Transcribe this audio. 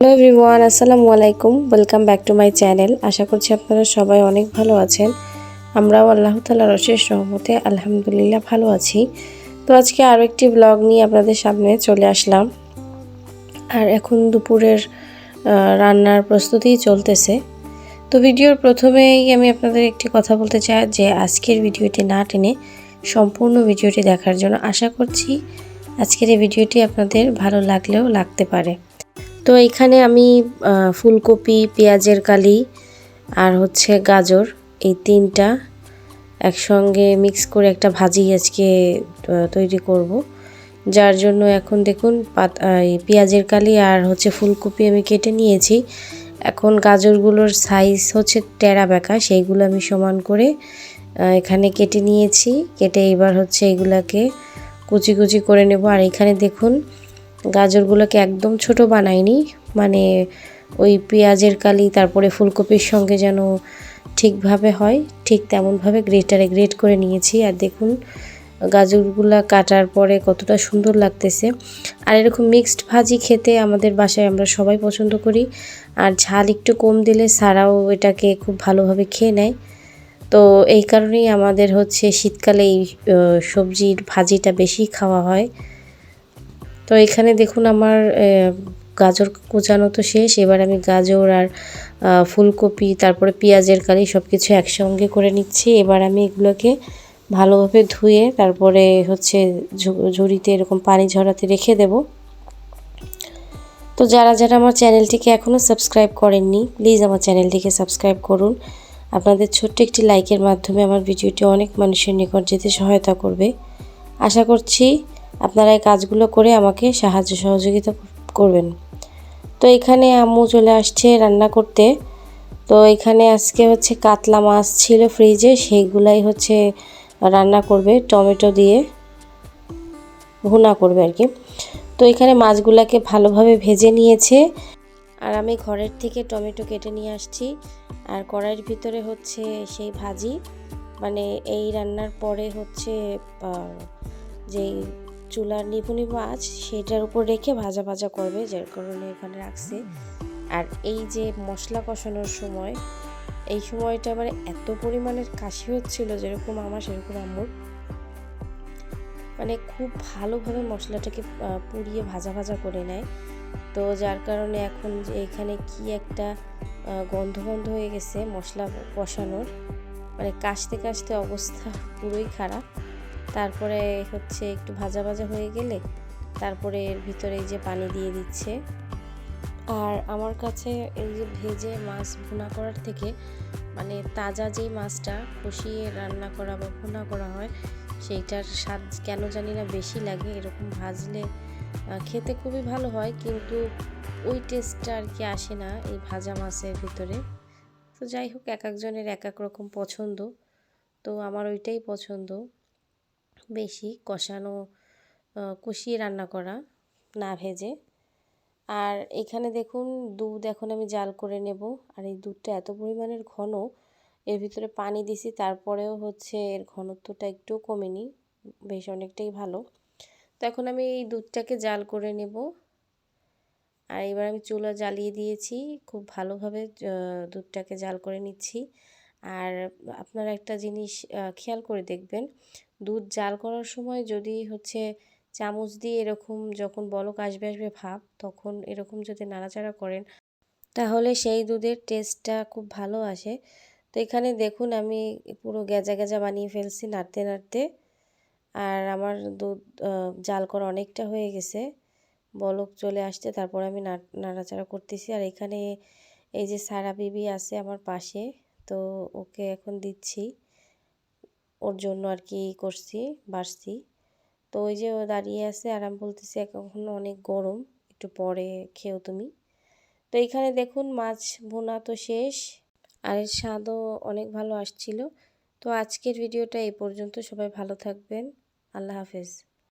Hello everyone আসসালামু আলাইকুম। Welcome back to my channel আশা করছি আপনারা সবাই অনেক ভালো আছেন। আমরাও আল্লাহ তালার অশেষ রহমতে আলহামদুলিল্লাহ ভালো আছি। তো আজকে আরও একটি ব্লগ নিয়ে আপনাদের সামনে চলে আসলাম। আর এখন দুপুরের রান্নার প্রস্তুতি চলতেছে। তো ভিডিওর প্রথমেই আমি আপনাদের একটি কথা বলতে চাই যে আজকের ভিডিওটি না টেনে সম্পূর্ণ ভিডিওটি দেখার জন্য আশা করছি আজকের এই ভিডিওটি আপনাদের ভালো লাগলেও লাগতে পারে। তো এখানে আমি ফুলকপি, পেঁয়াজের কালি আর হচ্ছে গাজর, এই তিনটা একসঙ্গে মিক্স করে একটা ভাজি আজকে তৈরি করব। যার জন্য এখন দেখুন পেঁয়াজের কালি আর হচ্ছে ফুলকপি আমি কেটে নিয়েছি। এখন গাজরগুলোর সাইজ হচ্ছে টেরা বেঁকা, সেইগুলো আমি সমান করে এখানে কেটে নিয়েছি। কেটে এবার হচ্ছে এগুলাকে কুচি কুচি করে নেব। আর এখানে দেখুন গাজরগুলোকে একদম ছোট বানাইনি। মানে ওই পেঁয়াজের কালি, তারপরে ফুলকপির সঙ্গে যেন ঠিকভাবে হয়, ঠিক তেমনভাবে গ্রেটারে গ্রেট করে নিয়েছি। আর দেখুন, গাজরগুলা কাটার পরে কতটা সুন্দর লাগতেছে। আর এরকম মিক্সড ভাজি খেতে আমাদের বাসায় আমরা সবাই পছন্দ করি। আর ঝাল একটু কম দিলে সারাও এটাকে খুব ভালোভাবে খেয়ে নেয়। তো এই কারণেই আমাদের হচ্ছে শীতকালে এই সবজির ভাজিটা বেশি খাওয়া হয়। তো এখানে দেখুন আমার গাজর কোচানো তো শেষ। এবার আমি গাজর আর ফুলকপি, তারপরে পেঁয়াজের কালি সব কিছু একসঙ্গে করে নিচ্ছি। এবার আমি এগুলোকে ভালোভাবে ধুয়ে, তারপরে হচ্ছে ঝুড়িতে এরকম পানি ঝরাতে রেখে দেব। তো যারা যারা আমার চ্যানেলটিকে এখনও সাবস্ক্রাইব করেননি, প্লিজ আমার চ্যানেলটিকে সাবস্ক্রাইব করুন। আপনাদের ছোট্ট একটি লাইকের মাধ্যমে আমার ভিডিওটি অনেক মানুষের নিকট যেতে সহায়তা করবে। আশা করছি আপনারা এই কাজগুলো করে আমাকে সাহায্য সহযোগিতা করবেন। তো এখানে আম্মু চলে আসছে রান্না করতে। তো এখানে আজকে হচ্ছে কাতলা মাছ ছিল ফ্রিজে, সেইগুলাই হচ্ছে রান্না করবে, টমেটো দিয়ে ভুনা করবে আর কি। তো এখানে মাছগুলাকে ভালোভাবে ভেজে নিয়েছে। আর আমি ঘরের থেকে টমেটো কেটে নিয়ে আসছি। আর কড়াইয়ের ভিতরে হচ্ছে সেই ভাজি। মানে এই রান্নার পরে হচ্ছে যেই চুলার নিভু নিভু আঁচ সেটার উপর রেখে ভাজা ভাজা করবে, যার কারণে এখানে রাখছে। আর এই যে মশলা কষানোর সময়, এই সময়টা মানে এত পরিমাণের কাশি হচ্ছিল, যেরকম আমার সেরকম আম্মুর। মানে খুব ভালোভাবে মশলাটাকে পুড়িয়ে ভাজা ভাজা করে নেয়। তো যার কারণে এখন যে এখানে কি একটা গন্ধ গন্ধ হয়ে গেছে মশলা কষানোর। মানে কাশতে কাশতে অবস্থা পুরোই খারাপ। তারপরে হচ্ছে একটু ভাজা ভাজা হয়ে গেলে তারপরে এর ভিতরে যে পানি দিয়ে দিচ্ছে। আর আমার কাছে এই যে ভেজে মাছ ভুনা করার থেকে মানে তাজা যেই মাছটা কষিয়ে রান্না করা বা ভুনা করা হয়, সেইটার স্বাদ কেন জানি না বেশি লাগে। এরকম ভাজলে খেতে খুবই ভালো হয় কিন্তু ওই টেস্টটা আর কি আসে না এই ভাজা মাছের ভিতরে। তো যাই হোক, এক একজনের এক এক রকম পছন্দ। তো আমার ওইটাই পছন্দ। বেশি কষানো কষিয়ে রান্না করা না ভেজে। আর এখানে দেখুন দুধ এখন আমি জাল করে নেব। আর এই দুধটা এত পরিমাণের ঘন, এর ভিতরে পানি দিছি, তারপরেও হচ্ছে এর ঘনত্বটা একটু কমেনি, বেশ অনেকটাই ভালো। তো এখন আমি এই দুধটাকে জাল করে নেব। আর এবার আমি চুলা জ্বালিয়ে দিয়েছি, খুব ভালোভাবে দুধটাকে জাল করে নিচ্ছি। আর আপনারা একটা জিনিস খেয়াল করে দেখবেন দুধ জাল করার সময় যদি হচ্ছে চামচ দিয়ে এরকম যখন বলক আসবে আসবে ভাব, তখন এরকম যদি নাড়াচাড়া করেন, তাহলে সেই দুধের টেস্টটা খুব ভালো আসে। তো এখানে দেখুন, আমি পুরো গেজা গেজা বানিয়ে ফেলছি নাড়তে নাড়তে। আর আমার দুধ জাল করা অনেকটা হয়ে গেছে। বলক চলে আসছে, তারপর আমি নাড়- নাড়াচাড়া করতেছি। আর এখানে এই যে সারা বিবি আছে আমার পাশে, তো ওকে এখন দিচ্ছি। ওর জন্য আর কি করছি, বাড়ছি। তো ওই যে ও দাঁড়িয়ে আছে আর আমি বলতেছি এখন অনেক গরম, একটু পরে খেও তুমি। তো এইখানে দেখুন, মাছ বোনা তো শেষ। আর এর স্বাদও অনেক ভালো আসছিল। তো আজকের ভিডিওটা এই পর্যন্ত। সবাই ভালো থাকবেন। আল্লাহ হাফেজ।